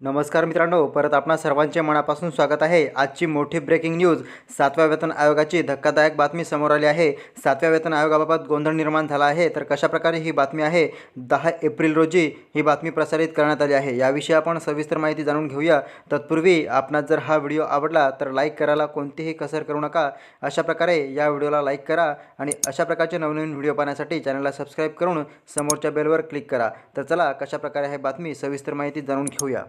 नमस्कार मित्रांनो परत आपणा सर्वांचे मनापासून स्वागत आहे. आजची मोठी ब्रेकिंग न्यूज सातव्या वेतन आयोगाची धक्कादायक बातमी समोर आली आहे. सातव्या वेतन आयोगाबाबत गोंधळ निर्माण झाला आहे तर कशाप्रकारे ही बातमी आहे? दहा एप्रिल रोजी ही बातमी प्रसारित करण्यात आली आहे. याविषयी आपण सविस्तर माहिती जाणून घेऊया. तत्पूर्वी आपणास जर हा व्हिडिओ आवडला तर लाईक करायला कोणतीही कसर करू नका. अशा प्रकारे या व्हिडिओला लाईक करा आणि अशा प्रकारचे नवनवीन व्हिडिओ पाहण्यासाठी चॅनलला सबस्क्राईब करून समोरच्या बेलवर क्लिक करा. तर चला कशाप्रकारे ही बातमी सविस्तर माहिती जाणून घेऊया.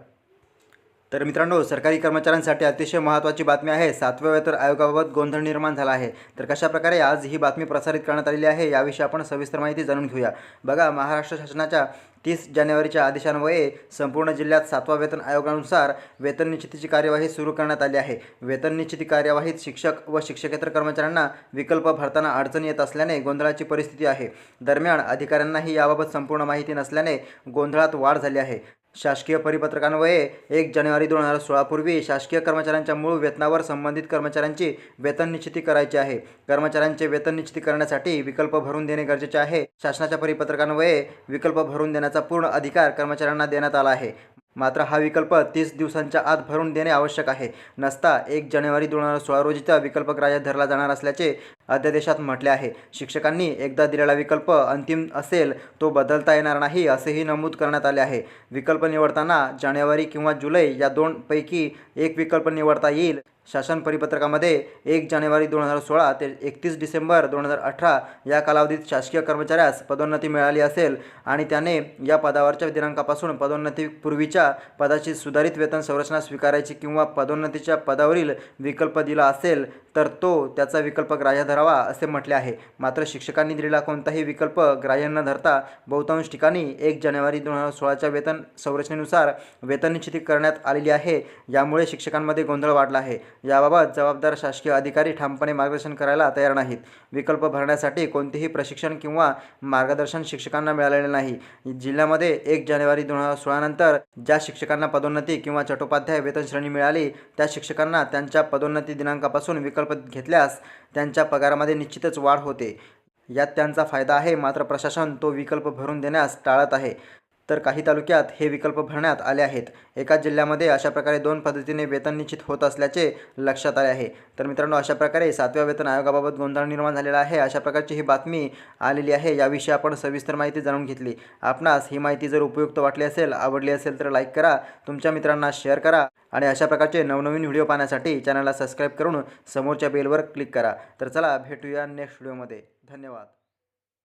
तर मित्रांनो सरकारी कर्मचाऱ्यांसाठी अतिशय महत्त्वाची बातमी आहे. सातव्या वेतन आयोगाबाबत गोंधळ निर्माण झाला आहे. तर कशाप्रकारे आज ही बातमी प्रसारित करण्यात आलेली आहे याविषयी आपण सविस्तर माहिती जाणून घेऊया. बघा महाराष्ट्र शासनाच्या तीस जानेवारीच्या आदेशान्वये संपूर्ण जिल्ह्यात सातवा वेतन आयोगानुसार वेतन निश्चितीची कार्यवाही सुरू करण्यात आली आहे. वेतन निश्चिती कार्यवाहीत शिक्षक व शिक्षकेतर कर्मचाऱ्यांना विकल्प भरताना अडचण येत असल्याने गोंधळाची परिस्थिती आहे. दरम्यान अधिकाऱ्यांनाही याबाबत संपूर्ण माहिती नसल्याने गोंधळात वाढ झाली आहे. शासकीय परिपत्रकान्वये एक जानेवारी दोन हजार सोळापूर्वी शासकीय कर्मचाऱ्यांच्या मूळ वेतनावर संबंधित कर्मचाऱ्यांची वेतन निश्चिती करायची आहे. कर्मचाऱ्यांचे वेतन निश्चिती करण्यासाठी विकल्प भरून देणे गरजेचे आहे. शासनाच्या परिपत्रकान्वये विकल्प भरून देण्याचा पूर्ण अधिकार कर्मचाऱ्यांना देण्यात आला आहे. मात्र हा विकल्प तीस दिवसांच्या आत भरून देणे आवश्यक आहे. नसता एक जानेवारी दोन हजार सोळा रोजीचा विकल्प ग्राह्य धरला जाणार असल्याचे अध्यादेशात म्हटले आहे. शिक्षकांनी एकदा दिलेला विकल्प अंतिम असेल तो बदलता येणार नाही असेही नमूद करण्यात आले आहे. विकल्प निवडताना जानेवारी किंवा जुलै या दोनपैकी एक विकल्प निवडता येईल. शासन परिपत्रकामध्ये एक जानेवारी दोन हजार सोळा ते एकतीस डिसेंबर दोन हजार अठरा या कालावधीत शासकीय कर्मचाऱ्यास पदोन्नती मिळाली असेल आणि त्याने या पदावरच्या दिनांकापासून पदोन्नतीपूर्वीच्या पदाची सुधारित वेतन संरचना स्वीकारायची किंवा पदोन्नतीच्या पदावरील विकल्प दिला असेल तर तो त्याचा विकल्प ग्राह्य धरावा असे म्हटले आहे. मात्र शिक्षकांनी दिलेला कोणताही विकल्प ग्राह्य न धरता बहुतांश ठिकाणी एक जानेवारी दोन हजार सोळाच्या वेतन संरचनेनुसार वेतन निश्चिती करण्यात आलेली आहे. यामुळे शिक्षकांमध्ये गोंधळ वाढला आहे. याबाबत जबाबदार शासकीय अधिकारी ठामपणे मार्गदर्शन करायला तयार नाहीत. विकल्प भरण्यासाठी कोणतेही प्रशिक्षण किंवा मार्गदर्शन शिक्षकांना मिळालेले नाही. जिल्ह्यामध्ये एक जानेवारी दोन हजार सोळानंतर ज्या शिक्षकांना पदोन्नती किंवा चट्टोपाध्याय वेतन श्रेणी मिळाली त्या शिक्षकांना त्यांच्या पदोन्नती दिनांकापासून विकल्प घेतल्यास त्यांच्या पगारामध्ये निश्चितच वाढ होते. यात त्यांचा फायदा आहे मात्र प्रशासन तो विकल्प भरून देण्यास टाळत आहे. तर काही तालुक्यात हे विकल्प भरण्यात आले आहेत. एकाच जिल्ह्यामध्ये अशा प्रकारे दोन पद्धतीने वेतन निश्चित होत असल्याचे लक्षात आले आहे. तर मित्रांनो अशा प्रकारे सातव्या वेतन आयोगाबाबत गोंधळ निर्माण झालेला आहे. अशा प्रकारची ही बातमी आलेली आहे. याविषयी आपण सविस्तर माहिती जाणून घेतली. आपणास ही माहिती जर उपयुक्त वाटली असेल आवडली असेल तर लाईक करा. तुमच्या मित्रांना शेअर करा. आणि अशा प्रकारचे नवनवीन व्हिडिओ पाहण्यासाठी चॅनलला सबस्क्राईब करून समोरच्या बेलवर क्लिक करा. तर चला भेटूया नेक्स्ट व्हिडिओमध्ये धन्यवाद.